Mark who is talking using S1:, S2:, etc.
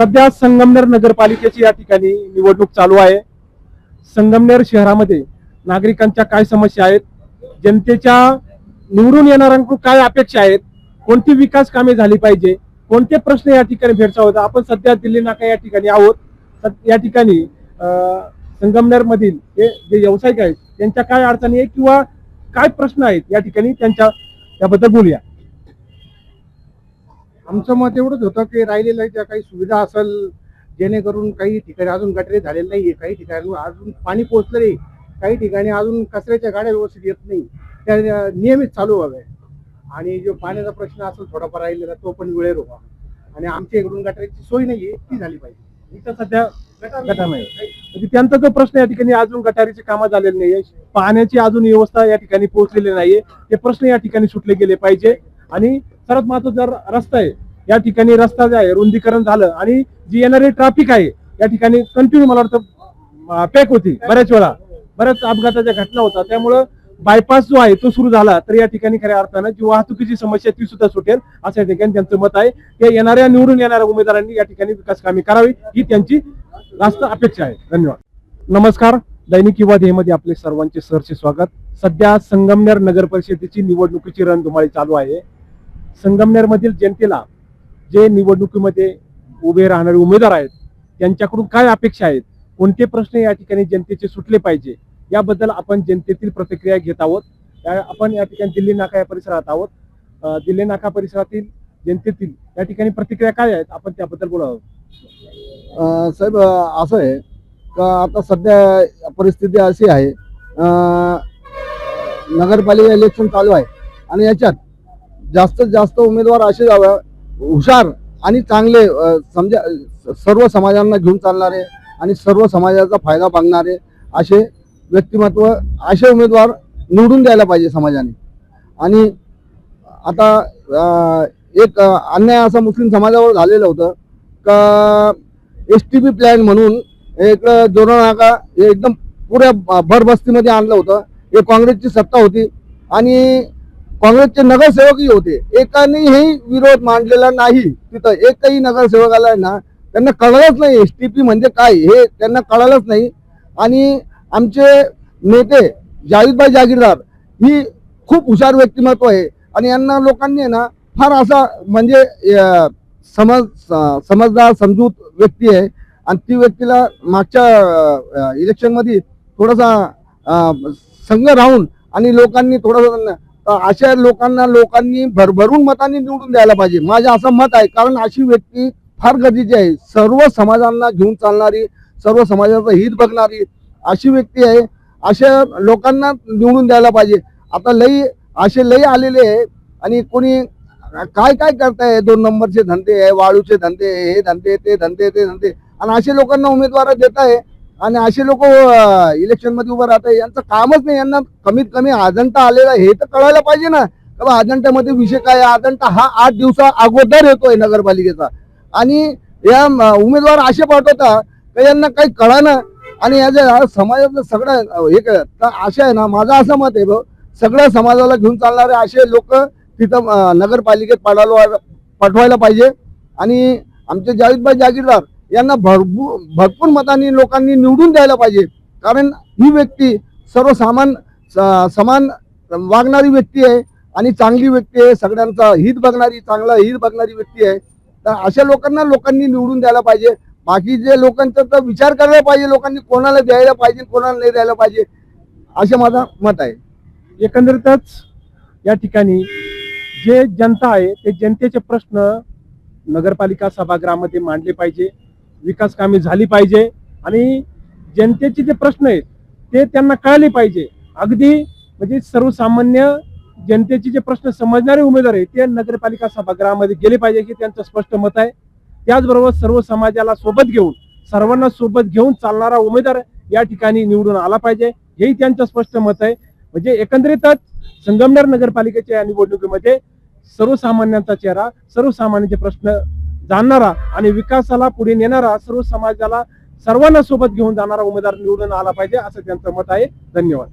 S1: सध्या संगमनेर नगरपालिकेची या ठिकाणी निवडणूक चालू आहे. संगमनेर शहरामध्ये नागरिकांच्या काय समस्या आहेत? जनतेच्या निवडून येणाऱ्यांकडून काय अपेक्षा आहेत? कोणती विकास कामे झाली पाहिजे? कोणते प्रश्न या ठिकाणी भेडसावत आपण सध्या दिल्ली नाका या ठिकाणी आहोत? या ठिकाणी संगमनेर मधील हे जे व्यावसायिक आहेत त्यांच्या काय अडचणी आहे किंवा काय प्रश्न आहेत या ठिकाणी त्यांच्या त्याबद्दल बोलूया.
S2: आमचं मत एवढंच होतं की राहिलेल्या ज्या काही सुविधा असेल जेणेकरून काही ठिकाणी अजून गटरे झालेले नाहीये काही ठिकाणी अजून पाणी पोहोचलं नाही काही ठिकाणी अजून कचऱ्याच्या गाड्या व्यवस्थित येत नाही. त्या नियमित चालू व्हाव्या आणि जो पाण्याचा प्रश्न असेल थोडाफार राहिलेला तो पण वेळेवर व्हावा. आणि आमच्या इकडून गटऱ्याची सोय नाहीये ती झाली पाहिजे.
S1: इथं सध्या नाही. म्हणजे त्यांचा जो प्रश्न या ठिकाणी अजून गटारीची कामं झालेली नाहीये. पाण्याची अजून व्यवस्था या ठिकाणी पोहोचलेली नाहीये. ते प्रश्न या ठिकाणी सुटले गेले पाहिजे. आणि सर्वात महत्त्वाचा जर रस्ता आहे या ठिकाणी रस्ता जे आहे रुंदीकरण झालं आणि जी येणारी ट्रॅफिक आहे या ठिकाणी कंटिन्यू मला वाटतं पॅक होती बऱ्याच वेळा. बऱ्याच अपघाताच्या घटना होतात त्यामुळं बायपास जो आहे तो सुरू झाला. तर या ठिकाणी खऱ्या अर्थानं जी वाहतुकीची समस्या ती सुद्धा सुटेल असं या ठिकाणी त्यांचं मत आहे. की येणाऱ्या निवडून येणाऱ्या उमेदवारांनी या ठिकाणी विकास कामे करावी ही त्यांची जास्त अपेक्षा आहे. धन्यवाद. नमस्कार. दैनिक किंवा ध्येयमध्ये आपले सर्वांचे सहर्ष स्वागत. सध्या संगमनेर नगर परिषदेची निवडणुकीची रणधुमाळी चालू आहे. संगमनेर मधील जनतेला जे निवडणुकीमध्ये उभे राहणारे उमेदवार आहेत त्यांच्याकडून काय अपेक्षा आहेत? कोणते प्रश्न या ठिकाणी जनतेचे सुटले पाहिजे? याबद्दल आपण जनतेतील प्रतिक्रिया घेत आहोत. आपण या ठिकाणी दिल्ली नाका या परिसरात आहोत. दिल्ली नाका परिसरातील जनतेतील या ठिकाणी प्रतिक्रिया काय आहेत? आपण त्याबद्दल बोलावं
S2: अं, साहेब असं आहे का आता सध्या परिस्थिती अशी आहे नगरपालिका इलेक्शन चालू आहे आणि याच्यात जास्तीत जास्त उमेदवार असे जावं हुशार आणि चांगले समजा सर्व समाजांना घेऊन चालणारे आणि सर्व समाजाचा फायदा बघणारे असे व्यक्तिमत्व असे उमेदवार निवडून द्यायला पाहिजे समाजाने. आणि आता एक अन्याय असा मुस्लिम समाजावर झालेलं होतं का एस टी पी प्लॅन म्हणून एक जोरा नाका हे एकदम पुऱ्या भरबस्तीमध्ये आणलं होतं. हे काँग्रेसची सत्ता होती आणि काँग्रेसचे नगरसेवकही होते. एकानेही विरोध मांडलेला नाही. तिथं एकही नगरसेवकाला ना त्यांना कळलंच नाही एस टी पी म्हणजे काय हे त्यांना कळलंच नाही. आणि आमचे नेते जावेदभाई जागीरदार ही खूप हुशार व्यक्तिमत्व आहे. आणि यांना लोकांनी आहे ना फार असा म्हणजे समज स- समजदार समजूत व्यक्ती आहे. आणि ती व्यक्तीला मागच्या इलेक्शनमध्ये थोडासा संघ राहून आणि लोकांनी थोडंसं अशा लोकांना लोकांनी भरभरून मतांनी निवडून द्यायला पाहिजे. माझं असं मत आहे कारण अशी व्यक्ती फार गरजेची आहे. सर्व समाजांना घेऊन चालणारी सर्व समाजाचं हित बघणारी अशी व्यक्ती आहे. अशा लोकांना निवडून द्यायला पाहिजे. आता लई असे लई आलेले आहे आणि कोणी काय काय करताय? दोन नंबरचे धंदे आहे वाळूचे धंदे आहे, हे धंदे ते धंदे ते धंदे. आणि असे लोकांना उमेदवार देत आहे आणि असे लोक इलेक्शनमध्ये उभं राहतात. यांचं कामच नाही. यांना कमीत कमी अजंठा आलेला हे तर कळायला पाहिजे ना. का बा विषय काय अजंठा अजंटा हा आठ दिवसा अगोदर येतोय नगरपालिकेचा. आणि या उमेदवार असे पाठवता का यांना काही कळानं? आणि याच्या समाजातलं सगळं हे काय तर अशा आहे ना माझं असं मत आहे भाऊ. सगळ्या समाजाला घेऊन चालणारे असे लोक तिथं नगरपालिकेत पाठवायला पाठवायला पाहिजे. आणि आमचे जावेदभाई जागीरदार यांना भरपूर भरपूर मतांनी लोकांनी निवडून द्यायला पाहिजे. कारण ही व्यक्ती सर्वसामान स- समान वागणारी व्यक्ती आहे आणि चांगली व्यक्ती आहे. सगळ्यांचा हित बघणारी चांगला हित बघणारी व्यक्ती आहे. तर अशा लोकांना लोकांनी निवडून द्यायला पाहिजे. बाकी जे लोकांचा तर विचार करायला पाहिजे. लोकांनी कोणाला द्यायला पाहिजे कोणाला नाही द्यायला पाहिजे. असं माझं मत आहे.
S1: एकंदरीतच या ठिकाणी जे जनता आहे ते जनतेचे प्रश्न नगरपालिका सभागृहामध्ये मांडले पाहिजे. विकास कामे झाली पाहिजे आणि जनतेचे जे प्रश्न आहेत ते त्यांना कळले पाहिजे. अगदी म्हणजे सर्वसामान्य जनतेचे जे प्रश्न समजणारे उमेदवार आहेत ते नगरपालिका सभागृहामध्ये गेले पाहिजे की त्यांचं स्पष्ट मत आहे. त्याचबरोबर सर्व समाजाला सोबत घेऊन सर्वांना सोबत घेऊन चालणारा उमेदवार या ठिकाणी निवडून आला पाहिजे हेही त्यांचं स्पष्ट मत आहे. म्हणजे एकंदरीतच संगमनेर नगरपालिकेच्या या निवडणुकीमध्ये सर्वसामान्यांचा चेहरा सर्वसामान्यांचे प्रश्न जाणणारा आणि विकासाला पुढे नेणारा सर्व समाजाला सर्वांना सोबत घेऊन जाणारा उमेदवार निवडून आला पाहिजे असं त्यांचं मत आहे. धन्यवाद.